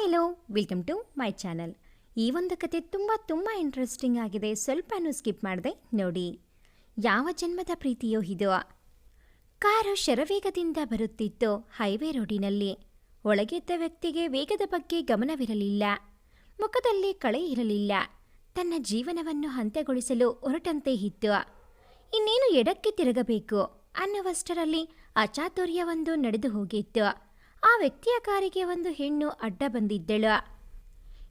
Hi hello welcome to my channel ಈ ಒಂದು ಕತೆ ತುಂಬ ತುಂಬ ಇಂಟ್ರೆಸ್ಟಿಂಗ್ ಆಗಿದೆ. ಸ್ವಲ್ಪನೂ ಸ್ಕಿಪ್ ಮಾಡಿದೆ, ನೋಡಿ. ಯಾವ ಜನ್ಮದ ಪ್ರೀತಿಯೋ ಇದು? ಕಾರು ಶರವೇಗದಿಂದ ಬರುತ್ತಿತ್ತು ಹೈವೇ ರೋಡಿನಲ್ಲಿ ಒಳಗಿದ್ದ ವ್ಯಕ್ತಿಗೆ ವೇಗದ ಬಗ್ಗೆ ಗಮನವಿರಲಿಲ್ಲ. ಮುಖದಲ್ಲಿ ಕಳೆ ಇರಲಿಲ್ಲ. ತನ್ನ ಜೀವನವನ್ನು ಅಂತ್ಯಗೊಳಿಸಲು ಹೊರಟಂತೆ ಇತ್ತು. ಇನ್ನೇನು ಎಡಕ್ಕೆ ತಿರುಗಬೇಕು ಅನ್ನುವಷ್ಟರಲ್ಲಿ ಅಚಾತುರ್ಯವೊಂದು ನಡೆದು ಹೋಗಿತ್ತು. ಆ ವ್ಯಕ್ತಿಯ ಕಾರಿಗೆ ಒಂದು ಹೆಣ್ಣು ಅಡ್ಡ ಬಂದಿದ್ದಳು.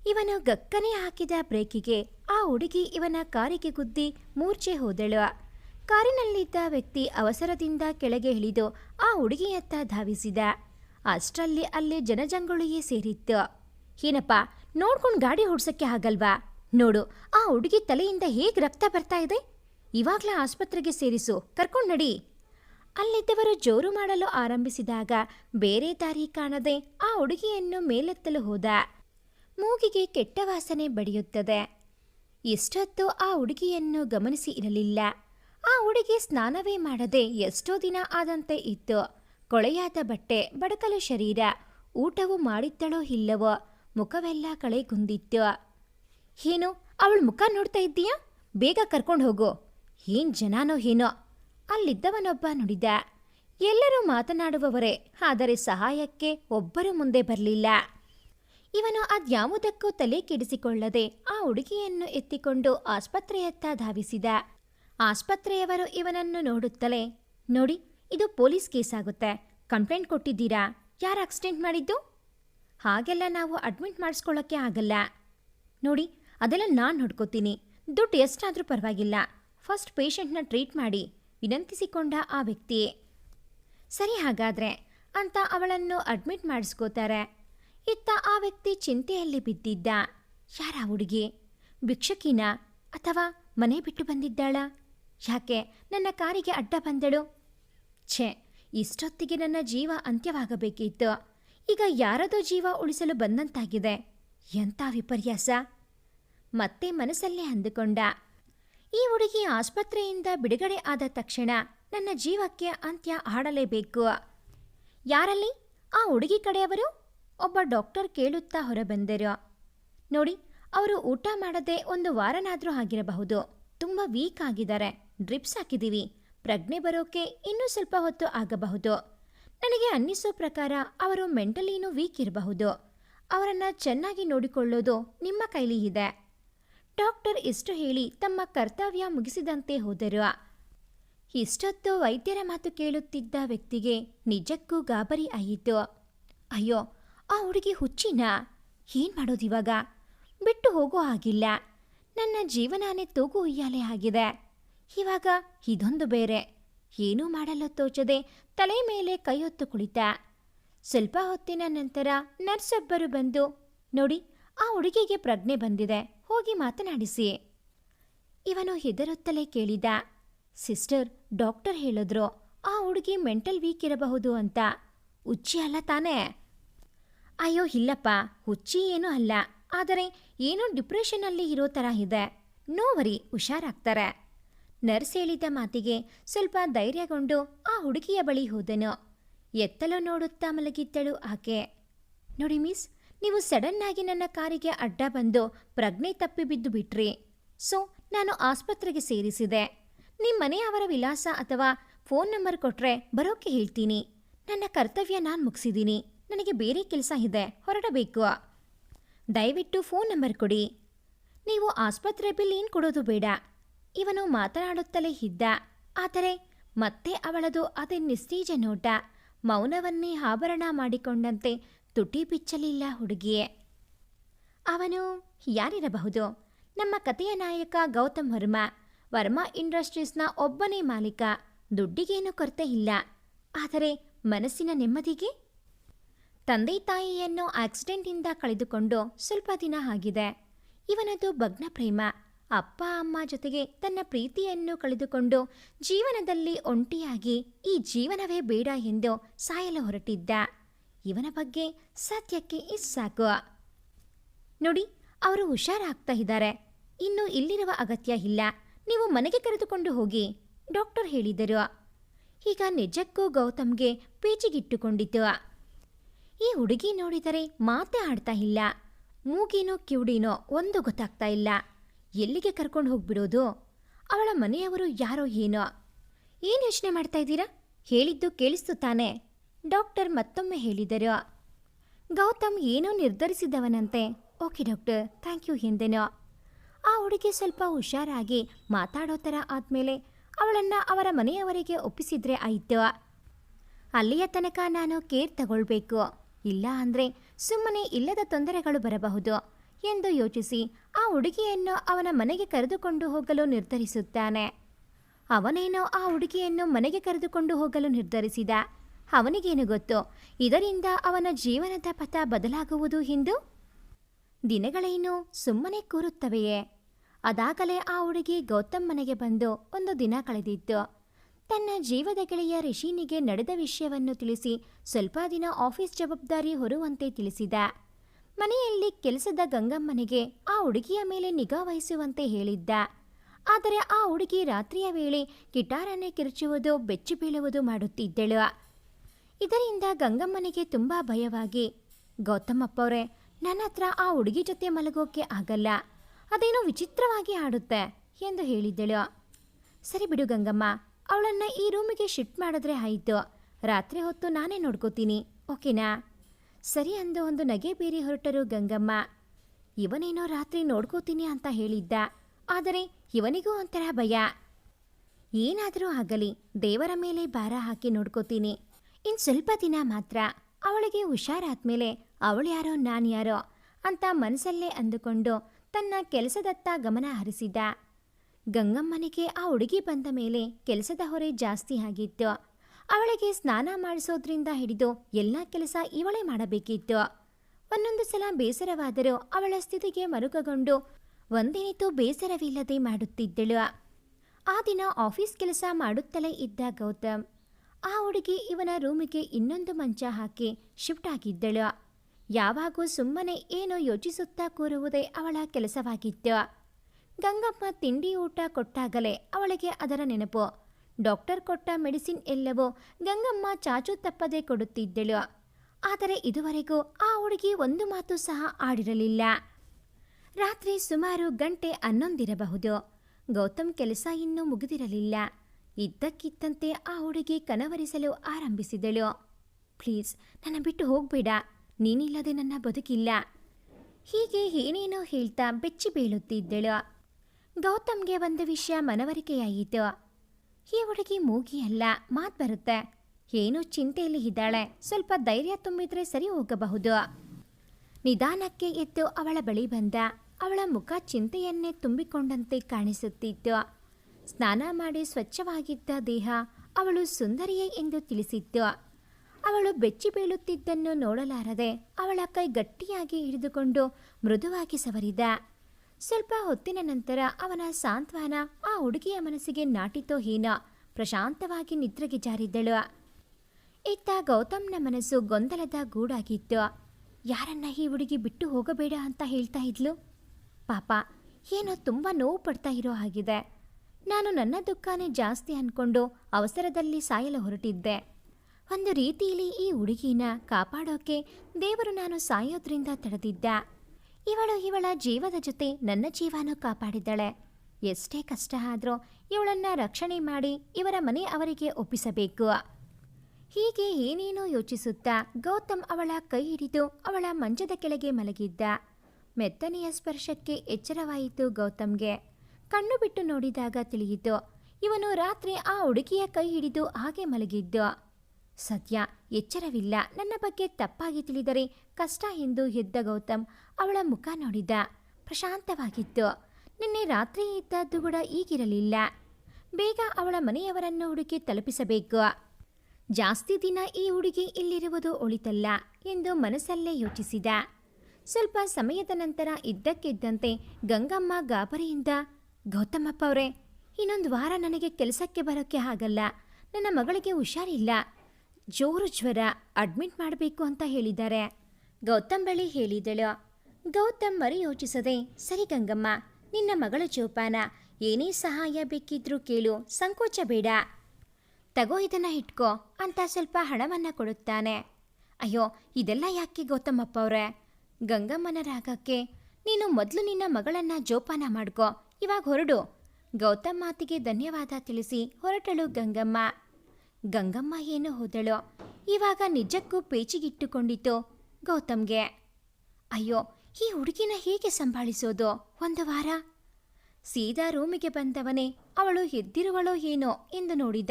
ಇವನು ಗಕ್ಕನೆ ಹಾಕಿದ ಬ್ರೇಕಿಗೆ ಆ ಹುಡುಗಿ ಇವನ ಕಾರಿಗೆ ಗುದ್ದಿ ಮೂರ್ಛೆ ಹೋದಳು. ಕಾರಿನಲ್ಲಿದ್ದ ವ್ಯಕ್ತಿ ಅವಸರದಿಂದ ಕೆಳಗೆ ಇಳಿದು ಆ ಹುಡುಗಿಯತ್ತ ಧಾವಿಸಿದ. ಅಷ್ಟರಲ್ಲಿ ಅಲ್ಲಿ ಜನಜಂಗುಳಿಯೇ ಸೇರಿತ್ತು. ಏನಪ್ಪ, ನೋಡ್ಕೊಂಡು ಗಾಡಿ ಓಡ್ಸಕ್ಕೆ ಆಗಲ್ವಾ? ನೋಡು, ಆ ಹುಡುಗಿ ತಲೆಯಿಂದ ಹೇಗೆ ರಕ್ತ ಬರ್ತಾ ಇದೆ? ಇವಾಗ್ಲೇ ಆಸ್ಪತ್ರೆಗೆ ಸೇರಿಸು, ಕರ್ಕೊಂಡು ನಡಿ. ಅಲ್ಲಿದ್ದವರು ಜೋರು ಮಾಡಲು ಆರಂಭಿಸಿದಾಗ ಬೇರೆ ದಾರಿ ಕಾಣದೆ ಆ ಹುಡುಗಿಯನ್ನು ಮೇಲೆತ್ತಲು ಹೋದ. ಮೂಗಿಗೆ ಕೆಟ್ಟ ವಾಸನೆ ಬಡಿಯುತ್ತದೆ. ಎಷ್ಟೊತ್ತು ಆ ಹುಡುಗಿಯನ್ನು ಗಮನಿಸಿ ಇರಲಿಲ್ಲ. ಆ ಹುಡುಗಿ ಸ್ನಾನವೇ ಮಾಡದೆ ಎಷ್ಟೋ ದಿನ ಆದಂತೆ ಇತ್ತು. ಕೊಳೆಯಾದ ಬಟ್ಟೆ ಬಡಕಲು ಶರೀರ, ಊಟವು ಮಾಡಿದ್ದಳೋ ಇಲ್ಲವೋ ಮುಖವೆಲ್ಲ ಕಳೆ ಕಳೆಗುಂದಿತ್ತು. ಏನು, ಅವಳು ಮುಖ ನೋಡ್ತಾ ಇದ್ದೀಯಾ? ಬೇಗ ಕರ್ಕೊಂಡು ಹೋಗು. ಏನ್ ಜನನೋ ಏನೋ? ಅಲ್ಲಿದ್ದವನೊಬ್ಬ ನುಡಿದ. ಎಲ್ಲರೂ ಮಾತನಾಡುವವರೇ, ಆದರೆ ಸಹಾಯಕ್ಕೆ ಒಬ್ಬರು ಮುಂದೆ ಬರಲಿಲ್ಲ. ಇವನು ಅದ್ಯಾವುದಕ್ಕೂ ತಲೆ ಕೆಡಿಸಿಕೊಳ್ಳದೆ ಆ ಹುಡುಗಿಯನ್ನು ಎತ್ತಿಕೊಂಡು ಆಸ್ಪತ್ರೆಯತ್ತ ಧಾವಿಸಿದ. ಆಸ್ಪತ್ರೆಯವರು ಇವನನ್ನು ನೋಡುತ್ತಲೇ, ನೋಡಿ, ಇದು ಪೊಲೀಸ್ ಕೇಸ್ ಆಗುತ್ತೆ ಕಂಪ್ಲೇಂಟ್ ಕೊಟ್ಟಿದ್ದೀರಾ? ಯಾರು ಆಕ್ಸಿಡೆಂಟ್ ಮಾಡಿದ್ದು? ಹಾಗೆಲ್ಲ ನಾವು ಅಡ್ಮಿಟ್ ಮಾಡಿಸ್ಕೊಳ್ಳೋಕ್ಕೆ ಆಗಲ್ಲ. ನೋಡಿ, ಅದೆಲ್ಲ ನಾನು ನೋಡ್ಕೋತೀನಿ. ದುಡ್ಡು ಎಷ್ಟಾದರೂ ಪರವಾಗಿಲ್ಲ. ಫಸ್ಟ್ ಪೇಷಂಟ್ನ ಟ್ರೀಟ್ ಮಾಡಿ. ವಿನಂತಿಸಿಕೊಂಡ ಆ ವ್ಯಕ್ತಿ, ಸರಿ ಹಾಗಾದ್ರೆ, ಅಂತ ಅವಳನ್ನು ಅಡ್ಮಿಟ್ ಮಾಡಿಸ್ಕೋತಾರೆ. ಇತ್ತ ಆ ವ್ಯಕ್ತಿ ಚಿಂತೆಯಲ್ಲಿ ಬಿದ್ದಿದ್ದ. ಯಾರ ಹುಡುಗಿ? ಭಿಕ್ಷಕಿನ? ಅಥವಾ ಮನೆ ಬಿಟ್ಟು ಬಂದಿದ್ದಾಳ? ಯಾಕೆ ನನ್ನ ಕಾರಿಗೆ ಅಡ್ಡ ಬಂದಳು? ಛೆ, ಇಷ್ಟೊತ್ತಿಗೆ ನನ್ನ ಜೀವ ಅಂತ್ಯವಾಗಬೇಕಿತ್ತು. ಈಗ ಯಾರದೋ ಜೀವ ಉಳಿಸಲು ಬಂದಂತಾಗಿದೆ. ಎಂಥ ವಿಪರ್ಯಾಸ? ಮತ್ತೆ ಮನಸ್ಸಲ್ಲೇ ಅಂದುಕೊಂಡ. ಈ ಹುಡುಗಿ ಆಸ್ಪತ್ರೆಯಿಂದ ಬಿಡುಗಡೆ ಆದ ತಕ್ಷಣ ನನ್ನ ಜೀವಕ್ಕೆ ಅಂತ್ಯ ಹಾಡಲೇಬೇಕು. ಯಾರಲ್ಲಿ? ಆ ಹುಡುಗಿ ಕಡೆಯವರು? ಒಬ್ಬ ಡಾಕ್ಟರ್ ಕೇಳುತ್ತಾ ಹೊರಬಂದರು. ನೋಡಿ, ಅವರು ಊಟ ಮಾಡದೆ ಒಂದು ವಾರನಾದರೂ ಆಗಿರಬಹುದು. ತುಂಬ ವೀಕ್ ಆಗಿದ್ದಾರೆ. ಡ್ರಿಪ್ಸ್ ಹಾಕಿದ್ದೀವಿ. ಪ್ರಜ್ಞೆ ಬರೋಕೆ ಇನ್ನೂ ಸ್ವಲ್ಪ ಹೊತ್ತು ಆಗಬಹುದು. ನನಗೆ ಅನ್ನಿಸೋ ಪ್ರಕಾರ ಅವರು ಮೆಂಟಲಿನೂ ವೀಕ್ ಇರಬಹುದು. ಅವರನ್ನು ಚೆನ್ನಾಗಿ ನೋಡಿಕೊಳ್ಳೋದು ನಿಮ್ಮ ಕೈಲಿ ಇದೆ. ಡಾಕ್ಟರ್ ಇಷ್ಟು ಹೇಳಿ ತಮ್ಮ ಕರ್ತವ್ಯ ಮುಗಿಸಿದಂತೆ ಹೋದರು ಇಷ್ಟೊತ್ತು ವೈದ್ಯರ ಮಾತು ಕೇಳುತ್ತಿದ್ದ ವ್ಯಕ್ತಿಗೆ ನಿಜಕ್ಕೂ ಗಾಬರಿ ಆಯಿತು. ಅಯ್ಯೋ, ಆ ಹುಡುಗಿ ಹುಚ್ಚಿನ? ಏನು ಮಾಡೋದಿವಾಗ ಬಿಟ್ಟು ಹೋಗೋ ಹಾಗಿಲ್ಲ. ನನ್ನ ಜೀವನಾನೇ ತೂಗು ಉಯ್ಯಾಲೆ ಆಗಿದೆ. ಇವಾಗ ಇದೊಂದು ಬೇರೆ. ಏನೂ ಮಾಡಲು ತೋಚದೆ ತಲೆ ಮೇಲೆ ಕೈಯೊತ್ತು ಕುಳಿತ. ಸ್ವಲ್ಪ ಹೊತ್ತಿನ ನಂತರ ನರ್ಸೊಬ್ಬರು ಬಂದು, ನೋಡಿ, ಆ ಹುಡುಗಿಗೆ ಪ್ರಜ್ಞೆ ಬಂದಿದೆ. ಹೋಗಿ ಮಾತನಾಡಿಸಿ. ಇವನು ಹೆದರುತ್ತಲೇ ಕೇಳಿದ. ಸಿಸ್ಟರ್, ಡಾಕ್ಟರ್ ಹೇಳಿದ್ರು, ಆ ಹುಡುಗಿ ಮೆಂಟಲ್ ವೀಕ್ ಇರಬಹುದು ಅಂತ. ಹುಚ್ಚಿ ಅಲ್ಲ ತಾನೇ. ಅಯ್ಯೋ, ಇಲ್ಲಪ್ಪ, ಹುಚ್ಚಿ ಏನೂ ಅಲ್ಲ. ಆದರೆ ಏನೋ ಡಿಪ್ರೆಷನ್ನಲ್ಲಿ ಇರೋ ಥರ ಇದೆ. ನೋವರಿ ಹುಷಾರಾಗ್ತಾರೆ. ನರ್ಸ್ ಹೇಳಿದ ಮಾತಿಗೆ ಸ್ವಲ್ಪ ಧೈರ್ಯಗೊಂಡು ಆ ಹುಡುಗಿಯ ಬಳಿ ಹೋದನು. ಎತ್ತಲು ನೋಡುತ್ತಾ ಮಲಗಿದ್ದಳು ಆಕೆ. ನೋಡಿ ಮಿಸ್ ನೀವು ಸಡನ್ನಾಗಿ ನನ್ನ ಕಾರಿಗೆ ಅಡ್ಡ ಬಂದು ಪ್ರಜ್ಞೆ ತಪ್ಪಿ ಬಿದ್ದು ಬಿಟ್ರಿ. ಸೊ, ನಾನು ಆಸ್ಪತ್ರೆಗೆ ಸೇರಿಸಿದೆ. ನಿಮ್ಮ ಮನೆಯವರ ವಿಳಾಸ ಅಥವಾ ಫೋನ್ ನಂಬರ್ ಕೊಟ್ರೆ ಬರೋಕೆ ಹೇಳ್ತೀನಿ. ನನ್ನ ಕರ್ತವ್ಯ ನಾನು ಮುಗಿಸಿದ್ದೀನಿ. ನನಗೆ ಬೇರೆ ಕೆಲಸ ಇದೆ, ಹೊರಡಬೇಕು. ದಯವಿಟ್ಟು ಫೋನ್ ನಂಬರ್ ಕೊಡಿ. ನೀವು ಆಸ್ಪತ್ರೆ ಬಿಲ್ ಏನು ಕೊಡೋದು ಬೇಡ. ಇವನು ಮಾತನಾಡುತ್ತಲೇ ಇದ್ದ. ಆದರೆ ಮತ್ತೆ ಅವಳದು ಅದೇ ನಿಸ್ತೀಜ ನೋಟ. ಮೌನವನ್ನೇ ಆಭರಣ ಮಾಡಿಕೊಂಡಂತೆ ತುಟಿ ಬಿಚ್ಚಲಿಲ್ಲ ಹುಡುಗಿಯೇ. ಅವನು ಯಾರಿರಬಹುದು? ನಮ್ಮ ಕಥೆಯ ನಾಯಕ ಗೌತಮ್ ವರ್ಮಾ. ವರ್ಮಾ ಇಂಡಸ್ಟ್ರೀಸ್ನ ಒಬ್ಬನೇ ಮಾಲೀಕ. ದುಡ್ಡಿಗೇನು ಕೊರತೆ ಇಲ್ಲ. ಆದರೆ ಮನಸ್ಸಿನ ನೆಮ್ಮದಿಗೆ? ತಂದೆ ತಾಯಿಯನ್ನು ಆಕ್ಸಿಡೆಂಟಿಂದ ಕಳೆದುಕೊಂಡು ಸ್ವಲ್ಪ ದಿನ ಆಗಿದೆ. ಇವನದು ಭಗ್ನ ಪ್ರೇಮ. ಅಪ್ಪ, ಅಮ್ಮ ಜೊತೆಗೆ ತನ್ನ ಪ್ರೀತಿಯನ್ನು ಕಳೆದುಕೊಂಡು ಜೀವನದಲ್ಲಿ ಒಂಟಿಯಾಗಿ ಈ ಜೀವನವೇ ಬೇಡ ಎಂದು ಸಾಯಲು ಹೊರಟಿದ್ದ. ಇವನ ಬಗ್ಗೆ ಸತ್ಯಕ್ಕೆ ಇಸ್ ಸಾಕು ನೋಡಿ, ಅವರು ಹುಷಾರಾಗ್ತಾ ಇದ್ದಾರೆ. ಇನ್ನು ಇಲ್ಲಿರುವ ಅಗತ್ಯ ಇಲ್ಲ. ನೀವು ಮನೆಗೆ ಕರೆದುಕೊಂಡು ಹೋಗಿ, ಡಾಕ್ಟರ್ ಹೇಳಿದರು. ಈಗ ನಿಜಕ್ಕೂ ಗೌತಮ್ಗೆ ಪೇಚಿಗಿಟ್ಟುಕೊಂಡಿತು. ಈ ಹುಡುಗಿ ನೋಡಿದರೆ ಮಾತೇ ಆಡ್ತಾ ಇಲ್ಲ. ಮೂಗಿನೋ, ಕಿವುಡಿನೋ, ಒಂದು ಗೊತ್ತಾಗ್ತಾ ಇಲ್ಲ. ಎಲ್ಲಿಗೆ ಕರ್ಕೊಂಡು ಹೋಗ್ಬಿಡೋದು? ಅವಳ ಮನೆಯವರು ಯಾರೋ, ಏನೋ? ಏನು ಯೋಚನೆ ಮಾಡ್ತಾ ಇದ್ದೀರಾ? ಹೇಳಿದ್ದು ಕೇಳಿಸ್ತು ತಾನೆ. ಡಾಕ್ಟರ್ ಮತ್ತೊಮ್ಮೆ ಹೇಳಿದರು. ಗೌತಮ್ ಏನೋ ನಿರ್ಧರಿಸಿದವನಂತೆ. ಓಕೆ ಡಾಕ್ಟರ್, ಥ್ಯಾಂಕ್ ಯು ಎಂದೆನೋ ಆ ಹುಡುಗಿ ಸ್ವಲ್ಪ ಹುಷಾರಾಗಿ ಮಾತಾಡೋ ಥರ ಆದಮೇಲೆ ಅವಳನ್ನು ಅವರ ಮನೆಯವರಿಗೆ ಒಪ್ಪಿಸಿದ್ರೆ ಆಯಿತು. ಅಲ್ಲಿಯ ತನಕ ನಾನು ಕೇರ್ ತಗೊಳ್ಬೇಕು. ಇಲ್ಲ ಅಂದರೆ ಸುಮ್ಮನೆ ಇಲ್ಲದ ತೊಂದರೆಗಳು ಬರಬಹುದು ಎಂದು ಯೋಚಿಸಿ ಆ ಹುಡುಗಿಯನ್ನು ಅವನ ಮನೆಗೆ ಕರೆದುಕೊಂಡು ಹೋಗಲು ನಿರ್ಧರಿಸುತ್ತಾನೆ. ಅವನೇನೋ ಆ ಹುಡುಗಿಯನ್ನು ಮನೆಗೆ ಕರೆದುಕೊಂಡು ಹೋಗಲು ನಿರ್ಧರಿಸಿದ. ಅವನಿಗೇನು ಗೊತ್ತು? ಇದರಿಂದ ಅವನ ಜೀವನದ ಪಥ ಬದಲಾಗುವುದು ಎಂದು ದಿನಗಳೇನು ಸುಮ್ಮನೆ ಕೂರುತ್ತವೆಯೇ? ಅದಾಗಲೇ ಆ ಹುಡುಗಿ ಗೌತಮ್ ಮನೆಗೆ ಬಂದು ಒಂದು ದಿನ ಕಳೆದಿತ್ತು. ತನ್ನ ಜೀವದ ಗೆಳೆಯ ರಿಷಿನಿಗೆ ನಡೆದ ವಿಷಯವನ್ನು ತಿಳಿಸಿ ಸ್ವಲ್ಪ ದಿನ ಆಫೀಸ್ ಜವಾಬ್ದಾರಿ ಹೊರುವಂತೆ ತಿಳಿಸಿದ. ಮನೆಯಲ್ಲಿ ಕೆಲಸದ ಗಂಗಮ್ಮನಿಗೆ ಆ ಹುಡುಗಿಯ ಮೇಲೆ ನಿಗಾ ವಹಿಸುವಂತೆ ಹೇಳಿದ್ದ. ಆದರೆ ಆ ಹುಡುಗಿ ರಾತ್ರಿಯ ವೇಳೆ ಗಿಟಾರನ್ನೇ ಕಿರುಚುವುದು, ಬೆಚ್ಚಿ ಬೀಳುವುದು ಮಾಡುತ್ತಿದ್ದಳು. ಇದರಿಂದ ಗಂಗಮ್ಮನಿಗೆ ತುಂಬ ಭಯವಾಗಿ. ಗೌತಮಪ್ಪವ್ರೆ, ನನ್ನ ಹತ್ರ ಆ ಹುಡುಗಿ ಜೊತೆ ಮಲಗೋಕೆ ಆಗಲ್ಲ. ಅದೇನೋ ವಿಚಿತ್ರವಾಗಿ ಆಡುತ್ತೆ ಎಂದು ಹೇಳಿದ್ದಳು ಸರಿ ಬಿಡು ಗಂಗಮ್ಮ, ಅವಳನ್ನು ಈ ರೂಮಿಗೆ ಶಿಫ್ಟ್ ಮಾಡಿದ್ರೆ ಆಯಿತು. ರಾತ್ರಿ ಹೊತ್ತು ನಾನೇ ನೋಡ್ಕೋತೀನಿ, ಓಕೆನಾ? ಸರಿ ಅಂದು ಒಂದು ನಗೆ ಬೀರಿ ಹೊರಟರು ಗಂಗಮ್ಮ. ಇವನೇನೋ ರಾತ್ರಿ ನೋಡ್ಕೋತೀನಿ ಅಂತ ಹೇಳಿದ್ದ. ಆದರೆ ಇವನಿಗೂ ಒಂಥರ ಭಯ. ಏನಾದರೂ ಆಗಲಿ, ದೇವರ ಮೇಲೆ ಭಾರ ಹಾಕಿ ನೋಡ್ಕೋತೀನಿ. ಇನ್ನು ಸ್ವಲ್ಪ ದಿನ ಮಾತ್ರ ಅವಳಿಗೆ ಹುಷಾರಾದ್ಮೇಲೆ ಅವಳು ಯಾರೋ ನಾನು ಯಾರೋ ಅಂತ ಮನಸ್ಸಲ್ಲೇ ಅಂದುಕೊಂಡು ತನ್ನ ಕೆಲಸದತ್ತ ಗಮನ ಹರಿಸಿದ. ಗಂಗಮ್ಮನಿಗೆ ಆ ಹುಡುಗಿ ಬಂದ ಮೇಲೆ ಕೆಲಸದ ಹೊರೆ ಜಾಸ್ತಿ ಆಗಿತ್ತು. ಅವಳಿಗೆ ಸ್ನಾನ ಮಾಡಿಸೋದ್ರಿಂದ ಹಿಡಿದು ಎಲ್ಲ ಕೆಲಸ ಇವಳೇ ಮಾಡಬೇಕಿತ್ತು. ಒಂದೊಂದು ಸಲ ಬೇಸರವಾದರೂ ಅವಳ ಸ್ಥಿತಿಗೆ ಮರುಕಗೊಂಡು ಒಂದೇನಿತು ಬೇಸರವಿಲ್ಲದೆ ಮಾಡುತ್ತಿದ್ದಳು. ಆ ದಿನ ಆಫೀಸ್ ಕೆಲಸ ಮಾಡುತ್ತಲೇ ಇದ್ದ ಗೌತಮ್ ಆ ಹುಡುಗಿ ಇವನ ರೂಮಿಗೆ ಇನ್ನೊಂದು ಮಂಚ ಹಾಕಿ ಶಿಫ್ಟ್ ಆಗಿದ್ದಳು. ಯಾವಾಗೂ ಸುಮ್ಮನೆ ಏನೋ ಯೋಚಿಸುತ್ತಾ ಕೂರುವುದೇ ಅವಳ ಕೆಲಸವಾಗಿತ್ತು. ಗಂಗಮ್ಮ ತಿಂಡಿ ಊಟ ಕೊಟ್ಟಾಗಲೇ ಅವಳಿಗೆ ಅದರ ನೆನಪು. ಡಾಕ್ಟರ್ ಕೊಟ್ಟ ಮೆಡಿಸಿನ್ ಎಲ್ಲವೂ ಗಂಗಮ್ಮ ಚಾಚು ತಪ್ಪದೆ ಕೊಡುತ್ತಿದ್ದಳು. ಆದರೆ ಇದುವರೆಗೂ ಆ ಹುಡುಗಿ ಒಂದು ಮಾತು ಸಹ ಆಡಿರಲಿಲ್ಲ. ರಾತ್ರಿ ಸುಮಾರು ಗಂಟೆ ಹನ್ನೊಂದಿರಬಹುದು. ಗೌತಮ್ ಕೆಲಸ ಇನ್ನೂ ಮುಗಿದಿರಲಿಲ್ಲ. ಇದ್ದಕ್ಕಿದ್ದಂತೆ ಆ ಹುಡುಗಿ ಕನವರಿಸಲು ಆರಂಭಿಸಿದಳು. ಪ್ಲೀಸ್, ನನ್ನ ಬಿಟ್ಟು ಹೋಗಬೇಡ. ನೀನಿಲ್ಲದೆ ನನ್ನ ಬದುಕಿಲ್ಲ. ಹೀಗೆ ಏನೇನೋ ಹೇಳ್ತಾ ಬೆಚ್ಚಿ ಬೀಳುತ್ತಿದ್ದಳು. ಗೌತಮ್ಗೆ ಒಂದು ವಿಷಯ ಮನವರಿಕೆಯಾಯಿತು. ಈ ಹುಡುಗಿ ಮೂಗಿ ಅಲ್ಲ ಮಾತು ಬರುತ್ತೆ. ಏನೋ ಚಿಂತೆಯಲ್ಲಿ ಇದ್ದಾಳೆ. ಸ್ವಲ್ಪ ಧೈರ್ಯ ತುಂಬಿದ್ರೆ ಸರಿ ಹೋಗಬಹುದು. ನಿಧಾನಕ್ಕೆ ಎದ್ದು ಅವಳ ಬಳಿ ಬಂದ. ಅವಳ ಮುಖ ಚಿಂತೆಯನ್ನೇ ತುಂಬಿಕೊಂಡಂತೆ ಕಾಣಿಸುತ್ತಿತ್ತು. ಸ್ನಾನ ಮಾಡಿ ಸ್ವಚ್ಛವಾಗಿದ್ದ ದೇಹ ಅವಳು ಸುಂದರಿಯೇ ಎಂದು ತಿಳಿಸಿತ್ತು ಅವಳು ಬೆಚ್ಚಿ ಬೀಳುತ್ತಿದ್ದನ್ನು ನೋಡಲಾರದೆ ಅವಳ ಕೈ ಗಟ್ಟಿಯಾಗಿ ಹಿಡಿದುಕೊಂಡು ಮೃದುವಾಗಿ ಸವರಿದ. ಸ್ವಲ್ಪ ಹೊತ್ತಿನ ನಂತರ ಅವನ ಸಾಂತ್ವನ ಆ ಹುಡುಗಿಯ ಮನಸ್ಸಿಗೆ ನಾಟಿತೋ ಹೀನ ಪ್ರಶಾಂತವಾಗಿ ನಿದ್ರೆಗೆ ಜಾರಿದ್ದಳು ಇತ್ತ ಗೌತಮ್ನ ಮನಸ್ಸು ಗೊಂದಲದ ಗೂಡಾಗಿತ್ತು. ಯಾರನ್ನ ಈ ಹುಡುಗಿ ಬಿಟ್ಟು ಹೋಗಬೇಡ ಅಂತ ಹೇಳ್ತಾ ಇದ್ಲು? ಪಾಪ, ಏನೋ ತುಂಬ ನೋವು ಪಡ್ತಾ ಇರೋ ಹಾಗಿದೆ. ನಾನು ನನ್ನ ದುಃಖನೇ ಜಾಸ್ತಿ ಅನ್ಕೊಂಡು ಅವಸರದಲ್ಲಿ ಸಾಯಲು ಹೊರಟಿದ್ದೆ. ಒಂದು ರೀತಿಯಲ್ಲಿ ಈ ಹುಡುಗಿನ ಕಾಪಾಡೋಕೆ ದೇವರು ನಾನು ಸಾಯೋದ್ರಿಂದ ತಡೆದಿದ್ದ. ಇವಳು ಇವಳ ಜೀವದ ಜೊತೆ ನನ್ನ ಜೀವನೂ ಕಾಪಾಡಿದ್ದಾಳೆ. ಎಷ್ಟೇ ಕಷ್ಟ ಆದರೂ ಇವಳನ್ನ ರಕ್ಷಣೆ ಮಾಡಿ ಇವರ ಮನೆ ಅವರಿಗೆ ಒಪ್ಪಿಸಬೇಕು. ಹೀಗೆ ಏನೇನೋ ಯೋಚಿಸುತ್ತಾ ಗೌತಮ್ ಅವಳ ಕೈ ಹಿಡಿದು ಅವಳ ಮಂಚದ ಕೆಳಗೆ ಮಲಗಿದ್ದ. ಮೆತ್ತನೆಯ ಸ್ಪರ್ಶಕ್ಕೆ ಎಚ್ಚರವಾಯಿತು ಗೌತಮ್ಗೆ. ಕಣ್ಣು ಬಿಟ್ಟು ನೋಡಿದಾಗ ತಿಳಿಯಿತು. ಇವನು ರಾತ್ರಿ ಆ ಹುಡುಗಿಯ ಕೈ ಹಿಡಿದು ಹಾಗೆ ಮಲಗಿದ್ದು ಸದ್ಯ ಎಚ್ಚರವಿಲ್ಲ. ನನ್ನ ಬಗ್ಗೆ ತಪ್ಪಾಗಿ ತಿಳಿದರೆ ಕಷ್ಟ ಎಂದು ಎದ್ದ ಗೌತಮ್ ಅವಳ ಮುಖ ನೋಡಿದ. ಪ್ರಶಾಂತವಾಗಿತ್ತು. ನಿನ್ನೆ ರಾತ್ರಿ ಇದ್ದದ್ದು ಕೂಡ ಈಗಿರಲಿಲ್ಲ. ಬೇಗ ಅವಳ ಮನೆಯವರನ್ನು ಹುಡುಕಿ ತಲುಪಿಸಬೇಕು. ಜಾಸ್ತಿ ದಿನ ಈ ಹುಡುಗಿ ಇಲ್ಲಿರುವುದು ಒಳಿತಲ್ಲ ಎಂದು ಮನಸ್ಸಲ್ಲೇ ಯೋಚಿಸಿದ. ಸ್ವಲ್ಪ ಸಮಯದ ನಂತರ ಇದ್ದಕ್ಕಿದ್ದಂತೆ ಗಂಗಮ್ಮ ಗಾಬರಿಯಿಂದ ಗೌತಮಪ್ಪ ಅವರೇ ಇನ್ನೊಂದು ವಾರ ನನಗೆ ಕೆಲಸಕ್ಕೆ ಬರೋಕ್ಕೆ ಆಗಲ್ಲ. ನನ್ನ ಮಗಳಿಗೆ ಹುಷಾರಿಲ್ಲ. ಜೋರು ಜ್ವರ, ಅಡ್ಮಿಟ್ ಮಾಡಬೇಕು ಅಂತ ಹೇಳಿದ್ದಾರೆ. ಗೌತಮ್ ಬಳಿ ಹೇಳಿದಳು, ಗೌತಮ್ ಮರಿ ಯೋಚಿಸದೆ, ಸರಿ ಗಂಗಮ್ಮ, ನಿನ್ನ ಮಗಳ ಜೋಪಾನ, ಏನೇ ಸಹಾಯ ಬೇಕಿದ್ರೂ ಕೇಳು, ಸಂಕೋಚ ಬೇಡ. ತಗೋ ಇದನ್ನ ಇಟ್ಕೋ ಅಂತ ಸ್ವಲ್ಪ ಹಣವನ್ನ ಕೊಡುತ್ತಾನೆ. ಅಯ್ಯೋ, ಇದೆಲ್ಲ ಯಾಕೆ ಗೌತಮಪ್ಪ ಅವರೇ ಗಂಗಮ್ಮನ ರಾಗಕ್ಕೆ ನೀನು ಮೊದಲು ನಿನ್ನ ಮಗಳನ್ನ ಜೋಪಾನ ಮಾಡ್ಕೋ ಇವಾಗ ಹೊರಡು. ಗೌತಮ್ ಮಾತಿಗೆ ಧನ್ಯವಾದ ತಿಳಿಸಿ ಹೊರಟಳು ಗಂಗಮ್ಮ. ಗಂಗಮ್ಮ ಏನು ಹೋದಳು? ಇವಾಗ ನಿಜಕ್ಕೂ ಪೇಚಿಗಿಟ್ಟುಕೊಂಡಿತು ಗೌತಮ್ಗೆ. ಅಯ್ಯೋ, ಈ ಹುಡುಗಿನ ಹೇಗೆ ಸಂಭಾಳಿಸೋದು? ಒಂದು ವಾರ? ಸೀದಾ ರೂಮಿಗೆ ಬಂದವನೇ ಅವಳು ಎದ್ದಿರುವಳೋ ಏನೋ ಎಂದು ನೋಡಿದ.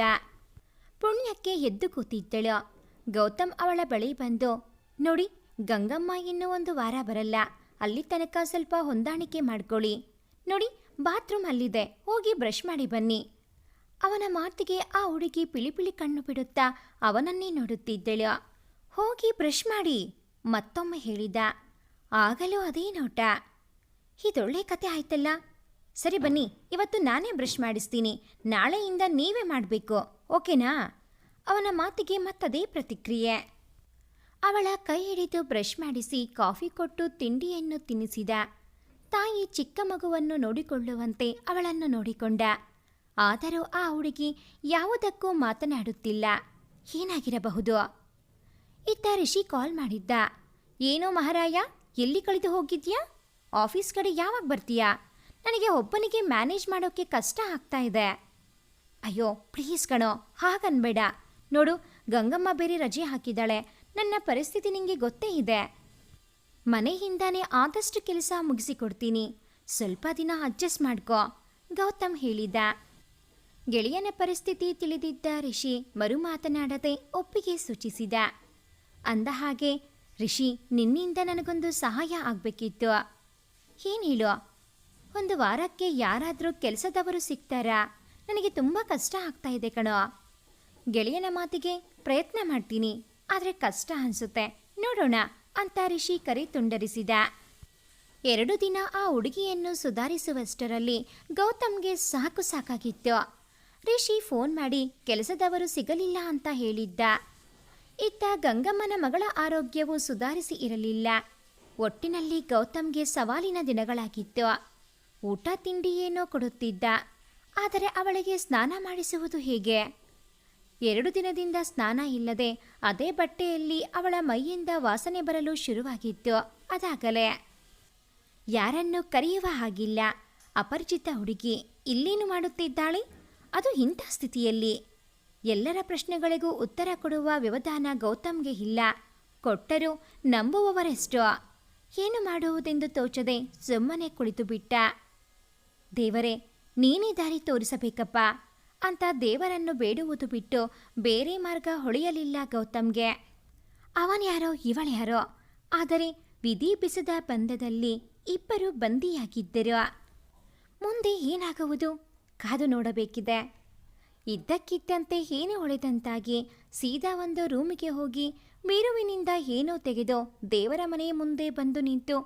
ಪುಣ್ಯಕ್ಕೆ ಎದ್ದು ಕೂತಿದ್ದಳು. ಗೌತಮ್ ಅವಳ ಬಳಿ ಬಂದು, ನೋಡಿ, ಗಂಗಮ್ಮ ಇನ್ನೂ ಒಂದು ವಾರ ಬರಲ್ಲ. ಅಲ್ಲಿ ತನಕ ಸ್ವಲ್ಪ ಹೊಂದಾಣಿಕೆ ಮಾಡ್ಕೊಳ್ಳಿ. ನೋಡಿ ಬಾತ್ರೂಮ್ ಅಲ್ಲಿದೆ. ಹೋಗಿ ಬ್ರಷ್ ಮಾಡಿ ಬನ್ನಿ. ಅವನ ಮಾತಿಗೆ ಆ ಹುಡುಗಿ ಪಿಳಿಪಿಳಿ ಕಣ್ಣು ಬಿಡುತ್ತಾ ಅವನನ್ನೇ ನೋಡುತ್ತಿದ್ದಳು. ಹೋಗಿ ಬ್ರಷ್ ಮಾಡಿ, ಮತ್ತೊಮ್ಮೆ ಹೇಳಿದ. ಆಗಲೂ ಅದೇ ನೋಟ. ಇದೊಳ್ಳೆ ಕತೆ ಆಯ್ತಲ್ಲ? ಸರಿ ಬನ್ನಿ, ಇವತ್ತು ನಾನೇ ಬ್ರಷ್ ಮಾಡಿಸ್ತೀನಿ. ನಾಳೆಯಿಂದ ನೀವೇ ಮಾಡಬೇಕು, ಓಕೆನಾ? ಅವನ ಮಾತಿಗೆ ಮತ್ತದೇ ಪ್ರತಿಕ್ರಿಯೆ. ಅವಳ ಕೈ ಹಿಡಿದು ಬ್ರಷ್ ಮಾಡಿಸಿ ಕಾಫಿ ಕೊಟ್ಟು ತಿಂಡಿಯನ್ನು ತಿನ್ನಿಸಿದ ತಾಯಿ ಚಿಕ್ಕ ಮಗುವನ್ನು ನೋಡಿಕೊಳ್ಳುವಂತೆ ಅವಳನ್ನು ನೋಡಿಕೊಂಡ. ಆದರೂ ಆ ಹುಡುಗಿ ಯಾವುದಕ್ಕೂ ಮಾತನಾಡುತ್ತಿಲ್ಲ. ಏನಾಗಿರಬಹುದು? ಇತ್ತ ಋಷಿ ಕಾಲ್ ಮಾಡಿದ್ದ. ಏನೋ ಮಹಾರಾಯ, ಎಲ್ಲಿ ಕಳೆದು ಹೋಗಿದ್ಯಾ? ಆಫೀಸ್ ಕಡೆ ಯಾವಾಗ ಬರ್ತೀಯಾ? ನನಗೆ ಒಬ್ಬನಿಗೆ ಮ್ಯಾನೇಜ್ ಮಾಡೋಕ್ಕೆ ಕಷ್ಟ ಆಗ್ತಾ ಇದೆ. ಅಯ್ಯೋ, ಪ್ಲೀಸ್ ಕಣೋ, ಹಾಗನ್ಬೇಡ. ನೋಡು, ಗಂಗಮ್ಮ ಬೇರೆ ರಜೆ ಹಾಕಿದ್ದಾಳೆ. ನನ್ನ ಪರಿಸ್ಥಿತಿ ನಿಮಗೆ ಗೊತ್ತೇ ಇದೆ. ಮನೆಯಿಂದಾನೇ ಆದಷ್ಟು ಕೆಲಸ ಮುಗಿಸಿಕೊಡ್ತೀನಿ. ಸ್ವಲ್ಪ ದಿನ ಅಡ್ಜಸ್ಟ್ ಮಾಡ್ಕೋ, ಗೌತಮ್ ಹೇಳಿದ ಗೆಳೆಯನ ಪರಿಸ್ಥಿತಿ ತಿಳಿದಿದ್ದ ರಿಷಿ ಮರು ಮಾತನಾಡದೆ ಒಪ್ಪಿಗೆ ಸೂಚಿಸಿದ. ಅಂದ ಹಾಗೆ, ರಿಷಿ, ನಿನ್ನಿಂದ ನನಗೊಂದು ಸಹಾಯ ಆಗಬೇಕಿತ್ತು. ಏನು ಹೇಳು? ಒಂದು ವಾರಕ್ಕೆ ಯಾರಾದರೂ ಕೆಲಸದವರು ಸಿಗ್ತಾರಾ? ನನಗೆ ತುಂಬ ಕಷ್ಟ ಆಗ್ತಾ ಇದೆ ಕಣೋ. ಗೆಳೆಯನ ಮಾತಿಗೆ ಪ್ರಯತ್ನ ಮಾಡ್ತೀನಿ, ಆದರೆ ಕಷ್ಟ ಅನಿಸುತ್ತೆ. ನೋಡೋಣ. ಅಂತ ರಿಷಿ ಕರೆ ತುಂಡರಿಸಿದ. ಎರಡು ದಿನ ಆ ಹುಡುಗಿಯನ್ನು ಸುಧಾರಿಸುವಷ್ಟರಲ್ಲಿ ಗೌತಮ್ಗೆ ಸಾಕು ಸಾಕಾಗಿತ್ತು. ರಿಷಿ ಫೋನ್ ಮಾಡಿ ಕೆಲಸದವರು ಸಿಗಲಿಲ್ಲ ಅಂತ ಹೇಳಿದ್ದ. ಇತ್ತ ಗಂಗಮ್ಮನ ಮಗಳ ಆರೋಗ್ಯವು ಸುಧಾರಿಸಿ ಇರಲಿಲ್ಲ. ಒಟ್ಟಿನಲ್ಲಿ ಗೌತಮ್ಗೆ ಸವಾಲಿನ ದಿನಗಳಾಗಿತ್ತು. ಊಟ ತಿಂಡಿ ಏನೋ ಕೊಡುತ್ತಿದ್ದ. ಆದರೆ ಅವಳಿಗೆ ಸ್ನಾನ ಮಾಡಿಸುವುದು ಹೇಗೆ? ಎರಡು ದಿನದಿಂದ ಸ್ನಾನ ಇಲ್ಲದೆ ಅದೇ ಬಟ್ಟೆಯಲ್ಲಿ ಅವಳ ಮೈಯಿಂದ ವಾಸನೆ ಬರಲು ಶುರುವಾಗಿತ್ತು. ಅದಾಗಲೇ, ಯಾರನ್ನು ಕರೆಯುವ ಹಾಗಿಲ್ಲ. ಅಪರಿಚಿತ ಹುಡುಗಿ ಇಲ್ಲೇನು ಮಾಡುತ್ತಿದ್ದಾಳೆ? ಅದು ಇಂಥ ಸ್ಥಿತಿಯಲ್ಲಿ. ಎಲ್ಲರ ಪ್ರಶ್ನೆಗಳಿಗೂ ಉತ್ತರ ಕೊಡುವ ವ್ಯವಧಾನ ಗೌತಮ್ಗೆ ಇಲ್ಲ. ಕೊಟ್ಟರೂ ನಂಬುವವರೆಷ್ಟು. ಏನು ಮಾಡುವುದೆಂದು ತೋಚದೆ ಸುಮ್ಮನೆ ಕುಳಿತು ಬಿಟ್ಟ ದೇವರೇ, ನೀನೇ ದಾರಿ ತೋರಿಸಬೇಕಪ್ಪ. ಅಂತ ದೇವರನ್ನು ಬೇಡುವುದು ಬಿಟ್ಟು ಬೇರೆ ಮಾರ್ಗ ಹೊಳೆಯಲಿಲ್ಲ ಗೌತಮ್ಗೆ. ಅವನ್ಯಾರೋ ಇವಳ್ಯಾರೋ ಆದರೆ ವಿಧಿ ಬಿಸಿದ ಬಂಧದಲ್ಲಿ ಇಬ್ಬರು ಬಂದಿಯಾಗಿದ್ದರು. ಮುಂದೆ ಏನಾಗುವುದು? ಕಾದು ನೋಡಬೇಕಿದೆ. ಇದ್ದಕ್ಕಿದ್ದಂತೆ ಏನು ಹೊಳೆದಂತಾಗಿ ಸೀದಾ ಒಂದು ರೂಮಿಗೆ ಹೋಗಿ ಮೇರುವಿನಿಂದ ಏನೋ ತೆಗೆದು ದೇವರ ಮನೆ ಮುಂದೆ ಬಂದು ನಿಂತು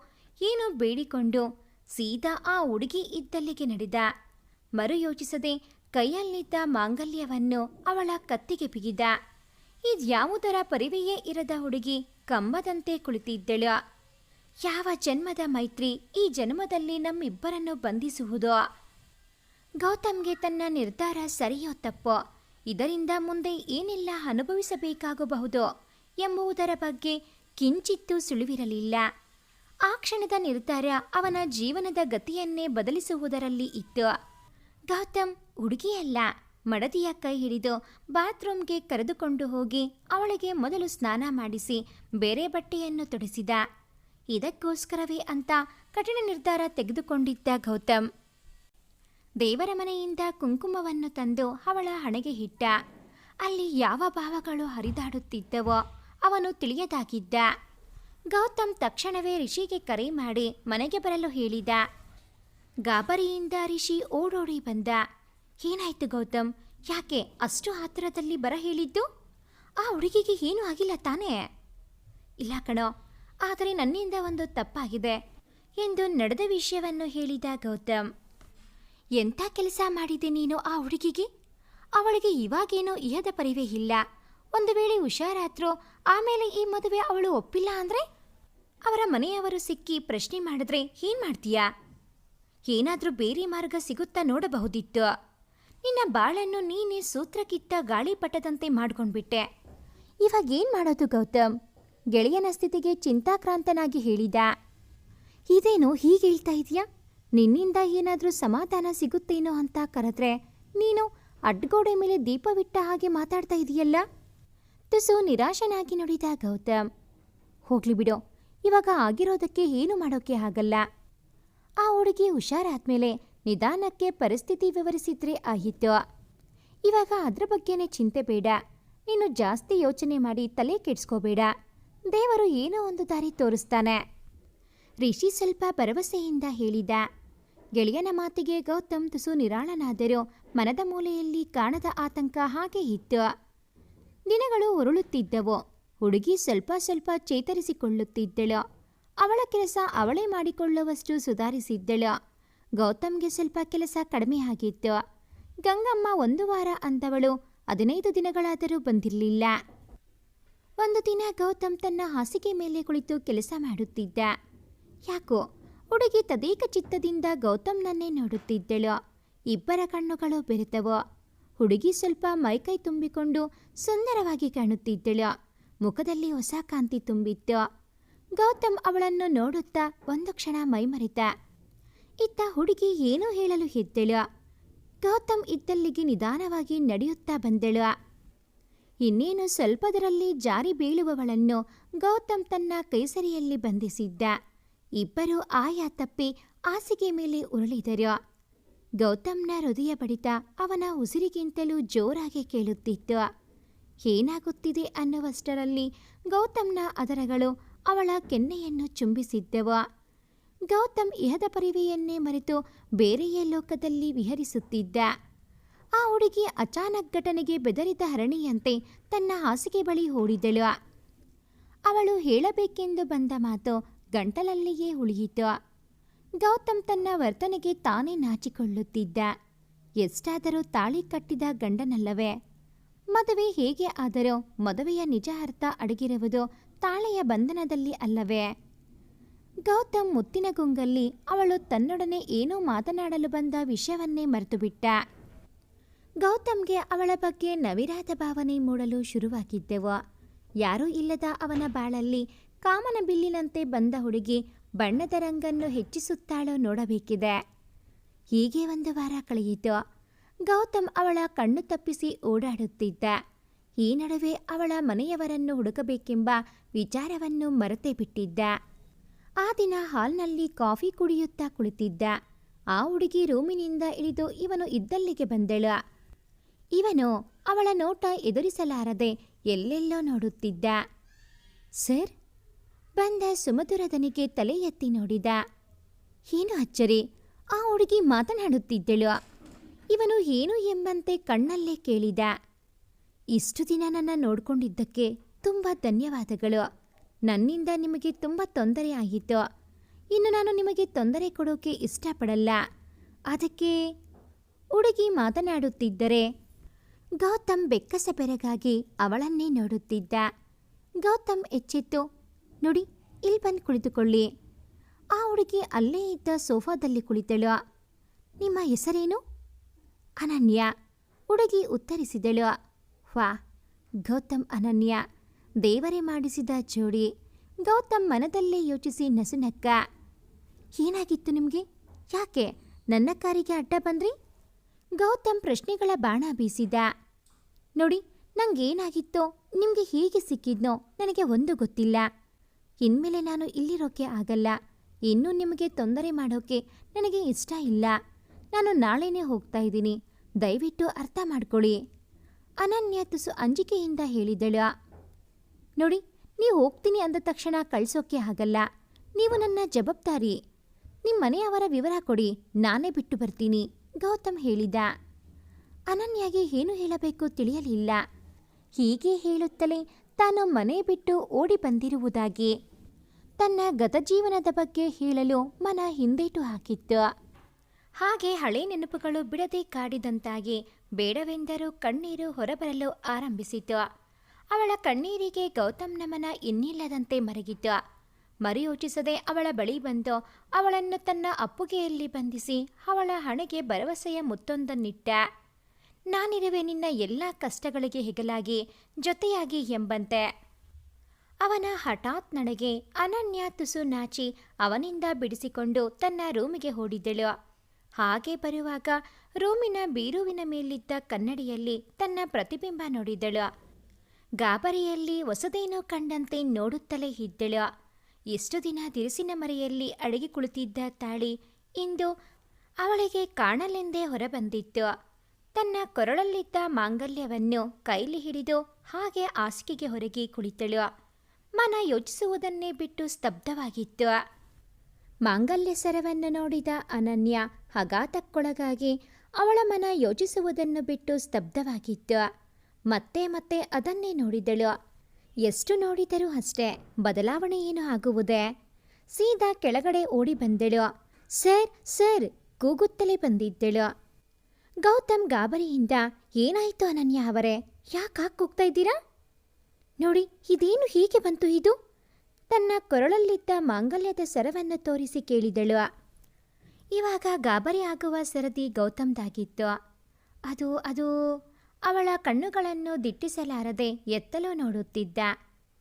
ಏನೋ ಬೇಡಿಕೊಂಡು ಸೀದಾ ಆ ಹುಡುಗಿ ಇದ್ದಲ್ಲಿಗೆ ನಡೆದ. ಮರು ಯೋಚಿಸದೆ ಕೈಯಲ್ಲಿದ್ದ ಮಾಂಗಲ್ಯವನ್ನು ಅವಳ ಕತ್ತಿಗೆ ಬಿಗಿದ. ಇದ್ಯಾವುದರ ಪರಿವೆಯೇ ಇರದ ಹುಡುಗಿ ಕಂಬದಂತೆ ಕುಳಿತಿದ್ದಳು. ಯಾವ ಜನ್ಮದ ಮೈತ್ರಿ ಈ ಜನ್ಮದಲ್ಲಿ ನಮ್ಮಿಬ್ಬರನ್ನು ಬಂಧಿಸುವುದು? ಗೌತಮ್ಗೆ ತನ್ನ ನಿರ್ಧಾರ ಸರಿಯೋ ತಪ್ಪೋ? ಇದರಿಂದ ಮುಂದೆ ಏನೆಲ್ಲ ಅನುಭವಿಸಬೇಕಾಗಬಹುದು ಎಂಬುದರ ಬಗ್ಗೆ ಕಿಂಚಿತ್ತೂ ಸುಳಿವಿರಲಿಲ್ಲ. ಆ ಕ್ಷಣದ ನಿರ್ಧಾರ ಅವನ ಜೀವನದ ಗತಿಯನ್ನೇ ಬದಲಿಸುವುದರಲ್ಲಿ ಇತ್ತು. ಗೌತಮ್ ಹುಡುಗಿಯಲ್ಲ. ಮಡದಿಯ ಕೈ ಹಿಡಿದು ಬಾತ್ರೂಮ್ಗೆ ಕರೆದುಕೊಂಡು ಹೋಗಿ ಅವಳಿಗೆ ಮೊದಲು ಸ್ನಾನ ಮಾಡಿಸಿ ಬೇರೆ ಬಟ್ಟೆಯನ್ನು ತೊಡಿಸಿದ. ಇದಕ್ಕೋಸ್ಕರವೇ ಅಂತ ಕಠಿಣ ನಿರ್ಧಾರ ತೆಗೆದುಕೊಂಡಿದ್ದ ಗೌತಮ್. ದೇವರ ಮನೆಯಿಂದ ಕುಂಕುಮವನ್ನು ತಂದು ಅವಳ ಹಣೆಗೆ ಇಟ್ಟ. ಅಲ್ಲಿ ಯಾವ ಭಾವಗಳು ಹರಿದಾಡುತ್ತಿದ್ದವೋ ಅವನು ತಿಳಿಯದಾಗಿದ್ದ. ಗೌತಮ್ ತಕ್ಷಣವೇ ರಿಷಿಗೆ ಕರೆ ಮಾಡಿ ಮನೆಗೆ ಬರಲು ಹೇಳಿದ. ಗಾಬರಿಯಿಂದ ರಿಷಿ ಓಡೋಡಿ ಬಂದ. ಏನಾಯ್ತು ಗೌತಮ್? ಯಾಕೆ ಅಷ್ಟು ಆತುರದಲ್ಲಿ ಬರ ಹೇಳಿದ್ದು? ಆ ಹುಡುಗಿಗೆ ಏನೂ ಆಗಿಲ್ಲ ತಾನೇ? ಇಲ್ಲ ಕಣೋ, ಆದರೆ ನನ್ನಿಂದ ಒಂದು ತಪ್ಪಾಗಿದೆ ಎಂದು ನಡೆದ ವಿಷಯವನ್ನು ಹೇಳಿದ ಗೌತಮ್. ಎಂಥ ಕೆಲಸ ಮಾಡಿದೆ ನೀನು ಆ ಹುಡುಗಿಗೆ? ಅವಳಿಗೆ ಇವಾಗೇನೋ ಇಹದ ಪರಿವೇ ಇಲ್ಲ. ಒಂದು ವೇಳೆ ಹುಷಾರಾದ್ರು ಆಮೇಲೆ ಈ ಮದುವೆ ಅವಳು ಒಪ್ಪಿಲ್ಲ ಅಂದರೆ? ಅವರ ಮನೆಯವರು ಸಿಕ್ಕಿ ಪ್ರಶ್ನೆ ಮಾಡಿದ್ರೆ ಏನು ಮಾಡ್ತೀಯಾ? ಏನಾದರೂ ಬೇರೆ ಮಾರ್ಗ ಸಿಗುತ್ತಾ ನೋಡಬಹುದಿತ್ತು. ನಿನ್ನ ಬಾಳನ್ನು ನೀನೇ ಸೂತ್ರಕ್ಕಿತ್ತ ಗಾಳಿಪಟದಂತೆ ಮಾಡ್ಕೊಂಡ್ಬಿಟ್ಟೆ. ಇವಾಗ ಏನು ಮಾಡೋದು ಗೌತಮ್? ಗೆಳೆಯನ ಸ್ಥಿತಿಗೆ ಚಿಂತಾಕ್ರಾಂತನಾಗಿ ಹೇಳಿದ. ಇದೇನು ಹೀಗೆ ಹೇಳ್ತಾ ಇದೆಯಾ? ನಿನ್ನಿಂದ ಏನಾದರೂ ಸಮಾಧಾನ ಸಿಗುತ್ತೇನೋ ಅಂತ ಕರೆದ್ರೆ ನೀನು ಅಡ್ಗೋಡೆ ಮೇಲೆ ದೀಪವಿಟ್ಟ ಹಾಗೆ ಮಾತಾಡ್ತಾ ಇದೆಯಲ್ಲ? ತುಸು ನಿರಾಶನಾಗಿ ನೋಡಿದ ಗೌತಮ್. ಹೋಗ್ಲಿ ಬಿಡು, ಇವಾಗ ಆಗಿರೋದಕ್ಕೆ ಏನು ಮಾಡೋಕ್ಕೆ ಆಗಲ್ಲ. ಹುಡುಗಿ ಹುಷಾರಾದ್ಮೇಲೆ ನಿಧಾನಕ್ಕೆ ಪರಿಸ್ಥಿತಿ ವಿವರಿಸಿದ್ರೆ ಆಯಿತು ಇವಾಗ ಅದ್ರ ಬಗ್ಗೆನೇ ಚಿಂತೆ ಬೇಡ. ನೀನು ಜಾಸ್ತಿ ಯೋಚನೆ ಮಾಡಿ ತಲೆ ಕೆಡ್ಸ್ಕೋಬೇಡ. ದೇವರು ಏನೋ ಒಂದು ದಾರಿ ತೋರಿಸ್ತಾನೆ. ರಿಷಿ ಸ್ವಲ್ಪ ಭರವಸೆಯಿಂದ ಹೇಳಿದ. ಗೆಳೆಯನ ಮಾತಿಗೆ ಗೌತಮ್ ತುಸು ನಿರಾಳನಾದರೂ ಮನದ ಮೂಲೆಯಲ್ಲಿ ಕಾಣದ ಆತಂಕ ಹಾಗೆ ಇತ್ತು. ದಿನಗಳು ಉರುಳುತ್ತಿದ್ದವು. ಹುಡುಗಿ ಸ್ವಲ್ಪ ಸ್ವಲ್ಪ ಚೇತರಿಸಿಕೊಳ್ಳುತ್ತಿದ್ದಳು. ಅವಳ ಕೆಲಸ ಅವಳೇ ಮಾಡಿಕೊಳ್ಳುವಷ್ಟು ಸುಧಾರಿಸಿದ್ದಳು. ಗೌತಮ್ಗೆ ಸ್ವಲ್ಪ ಕೆಲಸ ಕಡಿಮೆ ಆಗಿತ್ತು. ಗಂಗಮ್ಮ ಒಂದು ವಾರ ಅಂದವಳು, ಹದಿನೈದು ದಿನಗಳಾದರೂ ಬಂದಿರಲಿಲ್ಲ. ಒಂದು ದಿನ ಗೌತಮ್ ತನ್ನ ಹಾಸಿಗೆ ಮೇಲೆ ಕುಳಿತು ಕೆಲಸ ಮಾಡುತ್ತಿದ್ದ. ಯಾಕೋ, ಹುಡುಗಿ ತದೇಕ ಚಿತ್ತದಿಂದ ಗೌತಮ್ನನ್ನೇ ನೋಡುತ್ತಿದ್ದಳು. ಇಬ್ಬರ ಕಣ್ಣುಗಳು ಬೆರೆತವು. ಹುಡುಗಿ ಸ್ವಲ್ಪ ಮೈಕೈ ತುಂಬಿಕೊಂಡು ಸುಂದರವಾಗಿ ಕಾಣುತ್ತಿದ್ದಳು. ಮುಖದಲ್ಲಿ ಹೊಸ ಕಾಂತಿ ತುಂಬಿತ್ತು. ಗೌತಮ್ ಅವಳನ್ನು ನೋಡುತ್ತಾ ಒಂದು ಕ್ಷಣ ಮೈಮರೆತ. ಇತ್ತ ಹುಡುಗಿ ಏನೂ ಹೇಳಲು ಎದ್ದಳು ಗೌತಮ್ ಇದ್ದಲ್ಲಿಗೆ ನಿಧಾನವಾಗಿ ನಡೆಯುತ್ತಾ ಬಂದಳು. ಇನ್ನೇನು ಸ್ವಲ್ಪದರಲ್ಲಿ ಜಾರಿ ಬೀಳುವವಳನ್ನು ಗೌತಮ್ ತನ್ನ ಕೈಸರಿಯಲ್ಲಿ ಬಂಧಿಸಿದ್ದ. ಇಬ್ಬರು ಆಯಾ ತಪ್ಪಿ ಹಾಸಿಗೆ ಮೇಲೆ ಉರುಳಿದರು. ಗೌತಮ್ನ ಹೃದಯ ಬಡಿತ ಅವನ ಉಸಿರಿಗಿಂತಲೂ ಜೋರಾಗಿ ಕೇಳುತ್ತಿತ್ತು. ಏನಾಗುತ್ತಿದೆ ಅನ್ನುವಷ್ಟರಲ್ಲಿ ಗೌತಮ್ನ ಅದರಗಳು ಅವಳ ಕೆನ್ನೆಯನ್ನು ಚುಂಬಿಸಿದ್ದೆವ. ಗೌತಮ್ ಇಹದ ಪರಿವೆಯನ್ನೇ ಮರೆತು ಬೇರೆಯೇ ಲೋಕದಲ್ಲಿ ವಿಹರಿಸುತ್ತಿದ್ದ. ಆ ಹುಡುಗಿ ಅಚಾನಕ್ ಘಟನೆಗೆ ಬೆದರಿದ ಹರಣಿಯಂತೆ ತನ್ನ ಹಾಸಿಗೆ ಬಳಿ ಓಡಿದಳು. ಅವಳು ಹೇಳಬೇಕೆಂದು ಬಂದ ಮಾತು ಗಂಟಲಲ್ಲಿಯೇ ಉಳಿಯಿತು. ಗೌತಮ್ ತನ್ನ ವರ್ತನೆಗೆ ತಾನೇ ನಾಚಿಕೊಳ್ಳುತ್ತಿದ್ದ. ಎಷ್ಟಾದರೂ ತಾಳಿ ಕಟ್ಟಿದ ಗಂಡನಲ್ಲವೇ? ಮದುವೆ ಹೇಗೆ ಆದರೂ ಮದುವೆಯ ನಿಜ ಅರ್ಥ ಅಡಗಿರುವುದು ತಾಳೆಯ ಬಂಧನದಲ್ಲಿ ಅಲ್ಲವೇ? ಗೌತಮ್ ಮುತ್ತಿನ ಗುಂಗಲ್ಲಿ ಅವಳು ತನ್ನೊಡನೆ ಏನೋ ಮಾತನಾಡಲು ಬಂದ ವಿಷಯವನ್ನೇ ಮರೆತುಬಿಟ್ಟ. ಗೌತಮ್ಗೆ ಅವಳ ಬಗ್ಗೆ ನವಿರಾತ ಭಾವನೆ ಮೂಡಲು ಶುರುವಾಗಿದ್ದೆವು. ಯಾರೂ ಇಲ್ಲದ ಅವನ ಬಾಳಲ್ಲಿ ಕಾಮನ ಬಿಲ್ಲಿನಂತೆ ಬಂದ ಹುಡುಗಿ ಬಣ್ಣದ ರಂಗನ್ನು ಹೆಚ್ಚಿಸುತ್ತಾಳೋ ನೋಡಬೇಕಿದೆ. ಹೀಗೆ ಒಂದು ವಾರ ಕಳೆಯಿತು. ಗೌತಮ್ ಅವಳ ಕಣ್ಣು ತಪ್ಪಿಸಿ ಓಡಾಡುತ್ತಿದ್ದ. ಈ ನಡುವೆ ಅವಳ ಮನೆಯವರನ್ನು ಹುಡುಕಬೇಕೆಂಬ ವಿಚಾರವನ್ನು ಮರೆತೇ ಬಿಟ್ಟಿದ್ದ. ಆ ದಿನ ಹಾಲ್ನಲ್ಲಿ ಕಾಫಿ ಕುಡಿಯುತ್ತಾ ಕುಳಿತಿದ್ದ. ಆ ಹುಡುಗಿ ರೂಮಿನಿಂದ ಇಳಿದು ಇವನು ಇದ್ದಲ್ಲಿಗೆ ಬಂದಳು. ಇವನು ಅವಳ ನೋಟ ಎದುರಿಸಲಾರದೆ ಎಲ್ಲೆಲ್ಲೋ ನೋಡುತ್ತಿದ್ದ. ಸರ್, ಬಂದ ಸುಮಧುರದನಿಗೆ ತಲೆ ಎತ್ತಿ ನೋಡಿದ. ಏನು ಅಚ್ಚರಿ, ಆ ಹುಡುಗಿ ಮಾತನಾಡುತ್ತಿದ್ದಳು. ಇವನು ಏನು ಎಂಬಂತೆ ಕಣ್ಣಲ್ಲೇ ಕೇಳಿದ. ಇಷ್ಟು ದಿನ ನನ್ನ ನೋಡಿಕೊಂಡಿದ್ದಕ್ಕೆ ತುಂಬ ಧನ್ಯವಾದಗಳು. ನನ್ನಿಂದ ನಿಮಗೆ ತುಂಬ ತೊಂದರೆ ಆಯಿತು. ಇನ್ನು ನಾನು ನಿಮಗೆ ತೊಂದರೆ ಕೊಡೋಕೆ ಇಷ್ಟಪಡಲ್ಲ. ಅದಕ್ಕೆ ಹುಡುಗಿ ಮಾತನಾಡುತ್ತಿದ್ದರೆ ಗೌತಮ್ ಬೆಕ್ಕಸ ಬೆರಗಾಗಿ ಅವಳನ್ನೇ ನೋಡುತ್ತಿದ್ದ. ಗೌತಮ್ ಎಚ್ಚೆತ್ತು, ನೋಡಿ, ಇಲ್ಲಿ ಬಂದು ಕುಳಿತುಕೊಳ್ಳಿ. ಆ ಹುಡುಗಿ ಅಲ್ಲೇ ಇದ್ದ ಸೋಫಾದಲ್ಲಿ ಕುಳಿತಳು. ನಿಮ್ಮ ಹೆಸರೇನು? ಅನನ್ಯ. ಹುಡುಗಿ ಉತ್ತರಿಸಿದಳು. ವಾ. ಗೌತಮ್ ಅನನ್ಯ, ದೇವರೇ ಮಾಡಿಸಿದ ಜೋಡಿ ಗೌತಮ್ ಮನದಲ್ಲೇ ಯೋಚಿಸಿ ನಸುನಕ್ಕ. ಏನಾಗಿತ್ತು ನಿಮಗೆ? ಯಾಕೆ ನನ್ನ ಕಾರಿಗೆ ಅಡ್ಡ ಬಂದ್ರಿ? ಗೌತಮ್ ಪ್ರಶ್ನೆಗಳ ಬಾಣ ಬೀಸಿದ. ನೋಡಿ, ನಂಗೇನಾಗಿತ್ತೋ, ನಿಮಗೆ ಹೀಗೆ ಸಿಕ್ಕಿದ್ನೋ ನನಗೆ ಒಂದು ಗೊತ್ತಿಲ್ಲ. ಇನ್ಮೇಲೆ ನಾನು ಇಲ್ಲಿರೋಕೆ ಆಗಲ್ಲ. ಇನ್ನೂ ನಿಮಗೆ ತೊಂದರೆ ಮಾಡೋಕೆ ನನಗೆ ಇಷ್ಟ ಇಲ್ಲ. ನಾನು ನಾಳೆನೇ ಹೋಗ್ತಾ ಇದ್ದೀನಿ. ದಯವಿಟ್ಟು ಅರ್ಥ ಮಾಡ್ಕೊಳ್ಳಿ. ಅನನ್ಯ ತುಸು ಅಂಜಿಕೆಯಿಂದ ಹೇಳಿದಳು. ನೋಡಿ, ನೀವು ಹೋಗ್ತೀನಿ ಅಂದ ತಕ್ಷಣ ಕಳಿಸೋಕೆ ಆಗಲ್ಲ. ನೀವು ನನ್ನ ಜವಾಬ್ದಾರಿ. ನಿಮ್ಮ ಮನೆಯವರ ವಿವರ ಕೊಡಿ, ನಾನೇ ಬಿಟ್ಟು ಬರ್ತೀನಿ, ಗೌತಮ್ ಹೇಳಿದ. ಅನನ್ಯಾಗೆ ಏನು ಹೇಳಬೇಕು ತಿಳಿಯಲಿಲ್ಲ. ಹೀಗೆ ಹೇಳುತ್ತಲೇ ತಾನು ಮನೆ ಬಿಟ್ಟು ಓಡಿ ಬಂದಿರುವುದಾಗಿ. ತನ್ನ ಗತಜೀವನದ ಬಗ್ಗೆ ಹೇಳಲು ಮನ ಹಿಂದೇಟು ಹಾಕಿತ್ತು. ಹಾಗೆ ಹಳೆ ನೆನಪುಗಳು ಬಿಡದೆ ಕಾಡಿದಂತಾಗಿ ಬೇಡವೆಂದರೂ ಕಣ್ಣೀರು ಹೊರಬರಲು ಆರಂಭಿಸಿತು. ಅವಳ ಕಣ್ಣೀರಿಗೆ ಗೌತಮ್ ನಮನ ಇನ್ನಿಲ್ಲದಂತೆ ಮರಗಿತು. ಮರುಯೋಚಿಸದೆ ಅವಳ ಬಳಿ ಬಂದು ಅವಳನ್ನು ತನ್ನ ಅಪ್ಪುಗೆಯಲ್ಲಿ ಬಂಧಿಸಿ ಅವಳ ಹಣೆಗೆ ಭರವಸೆಯ ಮುತ್ತೊಂದನ್ನಿಟ್ಟ. ನಾನಿರುವೆ ನಿನ್ನ ಎಲ್ಲ ಕಷ್ಟಗಳಿಗೆ ಹೆಗಲಾಗಿ, ಜೊತೆಯಾಗಿ ಎಂಬಂತೆ. ಅವನ ಹಠಾತ್ ನಡೆಗೆ ಅನನ್ಯ ತುಸು ನಾಚಿ ಅವನಿಂದ ಬಿಡಿಸಿಕೊಂಡು ತನ್ನ ರೂಮಿಗೆ ಓಡಿದ್ದಳು ಹಾಗೆ ಬರುವಾಗ ರೂಮಿನ ಬೀರುವಿನ ಮೇಲಿದ್ದ ಕನ್ನಡಿಯಲ್ಲಿ ತನ್ನ ಪ್ರತಿಬಿಂಬ ನೋಡಿದಳು. ಗಾಬರಿಯಲ್ಲಿ ಹೊಸದೇನೋ ಕಂಡಂತೆ ನೋಡುತ್ತಲೇ ಇದ್ದಳು. ಎಷ್ಟು ದಿನ ದಿರಿಸಿನ ಮರೆಯಲ್ಲಿ ಅಡಗಿ ಕುಳಿತಿದ್ದ ತಾಳಿ ಇಂದು ಅವಳಿಗೆ ಕಾಣಲೆಂದೇ ಹೊರಬಂದಿತ್ತು. ತನ್ನ ಕೊರಳಲ್ಲಿದ್ದ ಮಾಂಗಲ್ಯವನ್ನು ಕೈಲಿ ಹಿಡಿದು ಹಾಗೆ ಹಾಸಿಗೆಗೆ ಹೊರಗೆ ಕುಳಿತಳು. ಮನ ಯೋಚಿಸುವುದನ್ನೇ ಬಿಟ್ಟು ಸ್ತಬ್ಧವಾಗಿತ್ತು. ಮಾಂಗಲ್ಯ ಸರವನ್ನು ನೋಡಿದ ಅನನ್ಯ ಹಗಾತಕ್ಕೊಳಗಾಗಿ ಅವಳ ಮನ ಯೋಚಿಸುವುದನ್ನು ಬಿಟ್ಟು ಸ್ತಬ್ಧವಾಗಿತ್ತು ಮತ್ತೆ ಮತ್ತೆ ಅದನ್ನೇ ನೋಡಿದಳು. ಎಷ್ಟು ನೋಡಿದರೂ ಅಷ್ಟೇ ಬದಲಾವಣೆ ಏನು ಆಗುವುದೇ? ಸೀದಾ ಕೆಳಗಡೆ ಓಡಿ ಬಂದಳು. ಸರ್ ಸರ್, ಕೂಗುತ್ತಲೇ ಬಂದಿದ್ದಳು. ಗೌತಮ್ ಗಾಬರಿಯಿಂದ, ಏನಾಯಿತು ಅನನ್ಯ ಅವರೇ? ಯಾಕೆ ಕೂಗ್ತಾ ಇದ್ದೀರಾ? ನೋಡಿ, ಇದೇನು ಹೀಗೆ ಬಂತು ಇದು? ತನ್ನ ಕೊರಳಲ್ಲಿದ್ದ ಮಾಂಗಲ್ಯದ ಸರವನ್ನು ತೋರಿಸಿ ಕೇಳಿದಳು. ಇವಾಗ ಗಾಬರಿ ಆಗುವ ಸರದಿ ಗೌತಮ್ದಾಗಿತ್ತು. ಅದು ಅದು, ಅವಳ ಕಣ್ಣುಗಳನ್ನು ದಿಟ್ಟಿಸಲಾರದೆ ಎತ್ತಲು ನೋಡುತ್ತಿದ್ದ.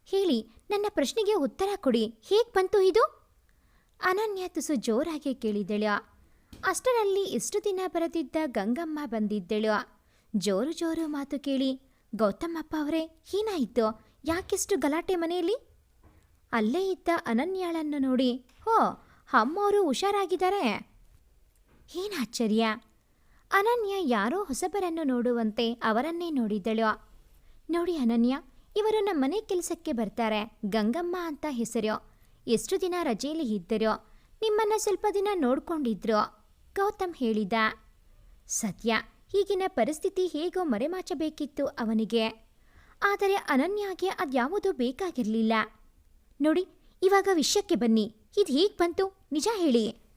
ಹೇಳಿ, ನನ್ನ ಪ್ರಶ್ನೆಗೆ ಉತ್ತರ ಕೊಡಿ, ಹೇಗೆ ಬಂತು ಇದು? ಅನನ್ಯ ತುಸು ಜೋರಾಗಿ ಕೇಳಿದಳು. ಅಷ್ಟರಲ್ಲಿ ಇಷ್ಟು ದಿನ ಬರೆದಿದ್ದ ಗಂಗಮ್ಮ ಬಂದಿದ್ದಳು. ಜೋರು ಜೋರು ಮಾತು ಕೇಳಿ ಗೌತಮಪ್ಪ ಅವರೇ, ಏನಾಯಿತು? ಯಾಕಿಷ್ಟು ಗಲಾಟೆ ಮನೆಯಲ್ಲಿ? ಅಲ್ಲೇ ಇದ್ದ ಅನನ್ಯಾಳನ್ನು ನೋಡಿ, ಹೋ ಅಮ್ಮವರು ಹುಷಾರಾಗಿದ್ದಾರೆ. ಏನು ಆಶ್ಚರ್ಯ? ಅನನ್ಯ ಯಾರೋ ಹೊಸಬರನ್ನು ನೋಡುವಂತೆ ಅವರನ್ನೇ ನೋಡಿದಳು. ನೋಡಿ ಅನನ್ಯ, ಇವರು ನಮ್ಮ ಮನೆ ಕೆಲಸಕ್ಕೆ ಬರ್ತಾರೆ, ಗಂಗಮ್ಮ ಅಂತ ಹೆಸರು. ಎಷ್ಟು ದಿನ ರಜೆಯಲ್ಲಿ ಇದ್ದರು? ನಿಮ್ಮನ್ನ ಸ್ವಲ್ಪ ದಿನ ನೋಡ್ಕೊಂಡಿದ್ರು, ಗೌತಮ್ ಹೇಳಿದ. ಸತ್ಯ, ಈಗಿನ ಪರಿಸ್ಥಿತಿ ಹೇಗೋ ಮರೆಮಾಚಬೇಕಿತ್ತು ಅವನಿಗೆ. ಆದರೆ ಅನನ್ಯಾಗೆ ಅದ್ಯಾವುದೂ ಬೇಕಾಗಿರಲಿಲ್ಲ. ನೋಡಿ, ಇವಾಗ ವಿಷಯಕ್ಕೆ ಬನ್ನಿ, ಇದು ಹೇಗೆ ಬಂತು? ನಿಜ ಹೇಳಿ.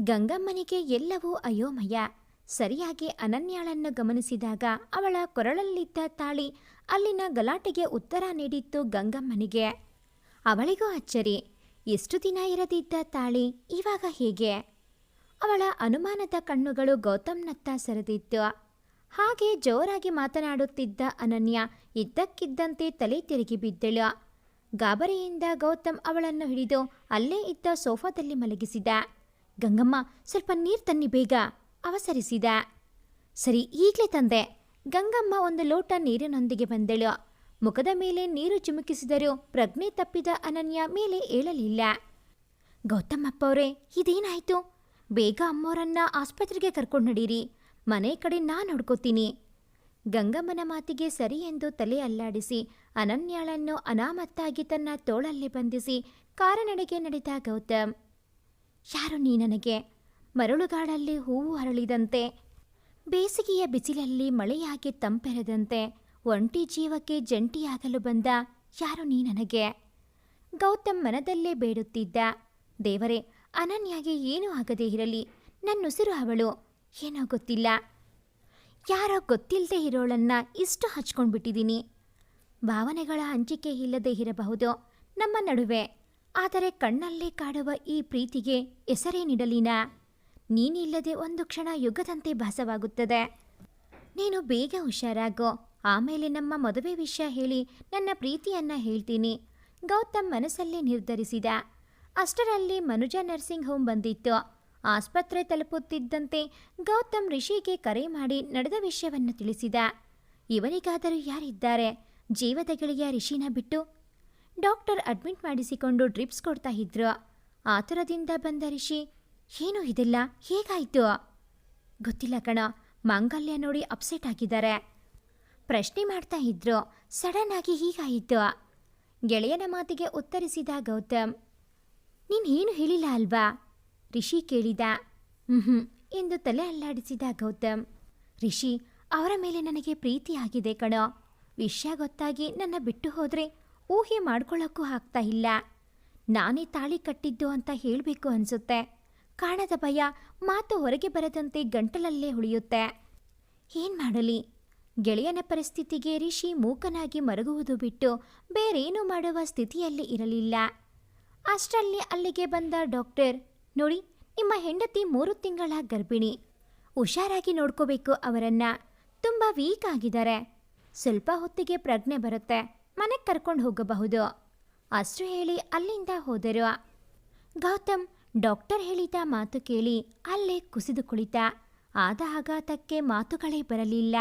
ಗಂಗಮ್ಮನಿಗೆ ಎಲ್ಲವೂ ಅಯೋಮಯ. ಸರಿಯಾಗಿ ಅನನ್ಯಾಳನ್ನು ಗಮನಿಸಿದಾಗ ಅವಳ ಕೊರಳಲ್ಲಿದ್ದ ತಾಳಿ ಅಲ್ಲಿನ ಗಲಾಟೆಗೆ ಉತ್ತರ ನೀಡಿತ್ತು ಗಂಗಮ್ಮನಿಗೆ. ಅವಳಿಗೂ ಅಚ್ಚರಿ, ಎಷ್ಟು ದಿನ ಇರದಿದ್ದ ತಾಳಿ, ಇವಾಗ ಹೇಗೆ? ಅವಳ ಅನುಮಾನದ ಕಣ್ಣುಗಳು ಗೌತಮ್ನತ್ತ ಸರಿದಿತ್ತು. ಹಾಗೆ ಜೋರಾಗಿ ಮಾತನಾಡುತ್ತಿದ್ದ ಅನನ್ಯ ಇದ್ದಕ್ಕಿದ್ದಂತೆ ತಲೆ ತಿರುಗಿ ಬಿದ್ದಳು. ಗಾಬರಿಯಿಂದ ಗೌತಮ್ ಅವಳನ್ನು ಹಿಡಿದು ಅಲ್ಲೇ ಇದ್ದ ಸೋಫಾದಲ್ಲಿ ಮಲಗಿಸಿದ. ಗಂಗಮ್ಮ ಸ್ವಲ್ಪ ನೀರು ತನ್ನಿ ಬೇಗ ಅವಸರಿಸಿದ. ಸರಿ, ಈಗಲೇ ತಂದೆ. ಗಂಗಮ್ಮ ಒಂದು ಲೋಟ ನೀರಿನೊಂದಿಗೆ ಬಂದಳು. ಮುಖದ ಮೇಲೆ ನೀರು ಚಿಮುಕಿಸಿದರೂ ಪ್ರಜ್ಞೆ ತಪ್ಪಿದ ಅನನ್ಯ ಮೇಲೆ ಏಳಲಿಲ್ಲ. ಗೌತಮಪ್ಪ ಇದೇನಾಯ್ತು? ಬೇಗ ಅಮ್ಮೋರನ್ನ ಆಸ್ಪತ್ರೆಗೆ ಕರ್ಕೊಂಡು ನಡೀರಿ. ಮನೆ ಕಡೆ ನಾ ನೋಡ್ಕೋತೀನಿ ಗಂಗಮ್ಮನ ಮಾತಿಗೆ ಸರಿ ಎಂದು ತಲೆ ಅಲ್ಲಾಡಿಸಿ ಅನನ್ಯಾಳನ್ನು ಅನಾಮತ್ತಾಗಿ ತನ್ನ ತೋಳಲ್ಲಿ ಬಂಧಿಸಿ ಕಾರನಡೆಗೆ ನಡೆದ ಗೌತಮ್. ಯಾರು ನೀ ನನಗೆ? ಮರಳುಗಾಡಲ್ಲಿ ಹೂವು ಅರಳಿದಂತೆ, ಬೇಸಿಗೆಯ ಬಿಸಿಲಲ್ಲಿ ಮಳೆಯಾಗಿ ತಂಪೆರೆದಂತೆ, ಒಂಟಿ ಜೀವಕ್ಕೆ ಜಂಟಿಯಾಗಲು ಬಂದ ಯಾರು ನೀ ನನಗೆ? ಗೌತಮ್ ಮನದಲ್ಲೇ ಬೇಡುತ್ತಿದ್ದ, ದೇವರೇ, ಅನನ್ಯಾಗೆ ಏನೂ ಆಗದೇ ಇರಲಿ, ನನ್ನುಸಿರು ಅವಳು, ಏನೋ ಗೊತ್ತಿಲ್ಲ. ಯಾರೋ ಗೊತ್ತಿಲ್ಲದೆ ಇರೋಳನ್ನ ಇಷ್ಟು ಹಚ್ಕೊಂಡ್ಬಿಟ್ಟಿದ್ದೀನಿ ಭಾವನೆಗಳ ಹಂಚಿಕೆ ಇಲ್ಲದೆ ಇರಬಹುದು, ನಮ್ಮ ನಡುವೆ. ಆದರೆ ಕಣ್ಣಲ್ಲೇ ಕಾಡುವ ಈ ಪ್ರೀತಿಗೆ ಹೆಸರೇ ಹೆಸರೇನಿಡಲಿನ ನೀನಿಲ್ಲದೆ ಒಂದು ಕ್ಷಣ ಯುಗದಂತೆ ಭಾಸವಾಗುತ್ತದೆ. ನೀನು ಬೇಗ ಹುಷಾರಾಗೋ. ಆಮೇಲೆ ನಮ್ಮ ಮದುವೆ ವಿಷಯ ಹೇಳಿ ನನ್ನ ಪ್ರೀತಿಯನ್ನ ಹೇಳ್ತೀನಿ. ಗೌತಮ್ ಮನಸ್ಸಲ್ಲೇ ನಿರ್ಧರಿಸಿದ. ಅಷ್ಟರಲ್ಲಿ ಮನುಜ ನರ್ಸಿಂಗ್ ಹೋಮ್ ಬಂದಿತ್ತು. ಆಸ್ಪತ್ರೆ ತಲುಪುತ್ತಿದ್ದಂತೆ ಗೌತಮ್ ರಿಷಿಗೆ ಕರೆ ಮಾಡಿ ನಡೆದ ವಿಷಯವನ್ನು ತಿಳಿಸಿದ. ಇವರಿಗಾದರೂ ಯಾರಿದ್ದಾರೆ? ಜೀವದ ಗೆಳೆಯ ರಿಷಿನ ಬಿಟ್ಟು ಡಾಕ್ಟರ್ ಅಡ್ಮಿಟ್ ಮಾಡಿಸಿಕೊಂಡು ಡ್ರಿಪ್ಸ್ ಕೊಡ್ತಾ ಇದ್ರು. ಆತುರದಿಂದ ಬಂದ ರಿಷಿ, ಏನು ಇದೆಲ್ಲ, ಹೇಗಾಯಿತು? ಗೊತ್ತಿಲ್ಲ ಕಣ, ಮಾಂಗಲ್ಯ ನೋಡಿ ಅಪ್ಸೆಟ್ ಆಗಿದ್ದಾರೆ. ಪ್ರಶ್ನೆ ಮಾಡ್ತಾ ಇದ್ರು, ಸಡನ್ ಆಗಿ ಹೀಗಾಯಿತು? ಗೆಳೆಯನ ಮಾತಿಗೆ ಉತ್ತರಿಸಿದ ಗೌತಮ್ ನೀನೇನು ಹೇಳಿಲ್ಲ ಅಲ್ವಾ? ರಿಷಿ ಕೇಳಿದ ಹ್ಞೂ ಎಂದು ತಲೆ ಅಲ್ಲಾಡಿಸಿದ ಗೌತಮ್, ರಿಷಿ, ಅವರ ಮೇಲೆ ನನಗೆ ಪ್ರೀತಿ ಆಗಿದೆ ಕಣೋ. ವಿಷಯ ಗೊತ್ತಾಗಿ ನನ್ನ ಬಿಟ್ಟು ಹೋದರೆ ಊಹೆ ಮಾಡ್ಕೊಳ್ಳೋಕ್ಕೂ ಆಗ್ತಾ ಇಲ್ಲ. ನಾನೇ ತಾಳಿ ಕಟ್ಟಿದ್ದು ಅಂತ ಹೇಳಬೇಕು ಅನಿಸುತ್ತೆ. ಕಾಣದ ಭಯ ಮಾತು ಹೊರಗೆ ಬರದಂತೆ ಗಂಟಲಲ್ಲೇ ಉಳಿಯುತ್ತೆ ಏನ್ ಮಾಡಲಿ? ಗೆಳೆಯನ ಪರಿಸ್ಥಿತಿಗೆ ರಿಷಿ ಮೂಕನಾಗಿ ಮರಗುವುದು ಬಿಟ್ಟು ಬೇರೇನು ಮಾಡುವ ಸ್ಥಿತಿಯಲ್ಲಿ ಇರಲಿಲ್ಲ. ಅಷ್ಟರಲ್ಲಿ ಅಲ್ಲಿಗೆ ಬಂದ ಡಾಕ್ಟರ್, ನೋಡಿ, ನಿಮ್ಮ ಹೆಂಡತಿ ಮೂರು ತಿಂಗಳ ಗರ್ಭಿಣಿ. ಹುಷಾರಾಗಿ ನೋಡ್ಕೋಬೇಕು ಅವರನ್ನ. ತುಂಬ ವೀಕ್ ಆಗಿದ್ದಾರೆ. ಸ್ವಲ್ಪ ಹೊತ್ತಿಗೆ ಪ್ರಜ್ಞೆ ಬರುತ್ತೆ. ಮನೆಗೆ ಕರ್ಕೊಂಡು ಹೋಗಬಹುದು. ಅಷ್ಟು ಹೇಳಿ ಅಲ್ಲಿಂದ ಹೋದರು. ಗೌತಮ್ ಡಾಕ್ಟರ್ ಹೇಳಿದ ಮಾತು ಕೇಳಿ ಅಲ್ಲೇ ಕುಸಿದು ಕುಳಿತ. ಆದ ಆಘಾತಕ್ಕೆ ಮಾತುಗಳೇ ಬರಲಿಲ್ಲ.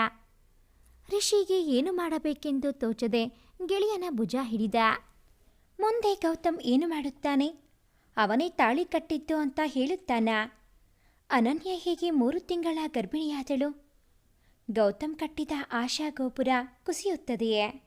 ಋಷಿಗೆ ಏನು ಮಾಡಬೇಕೆಂದು ತೋಚದೆ ಗೆಳೆಯನ ಭುಜ ಹಿಡಿದ. ಮುಂದೆ ಗೌತಮ್ ಏನು ಮಾಡುತ್ತಾನೆ? ಅವನೇ ತಾಳಿ ಕಟ್ಟಿದ್ದು ಅಂತ ಹೇಳುತ್ತಾನ? ಅನನ್ಯ ಹೇಗೆ ಮೂರು ತಿಂಗಳ ಗರ್ಭಿಣಿಯಾದಳು. ಗೌತಮ್ ಕಟ್ಟಿದ ಆಶಾ ಗೋಪುರ ಕುಸಿಯುತ್ತದೆಯೇ?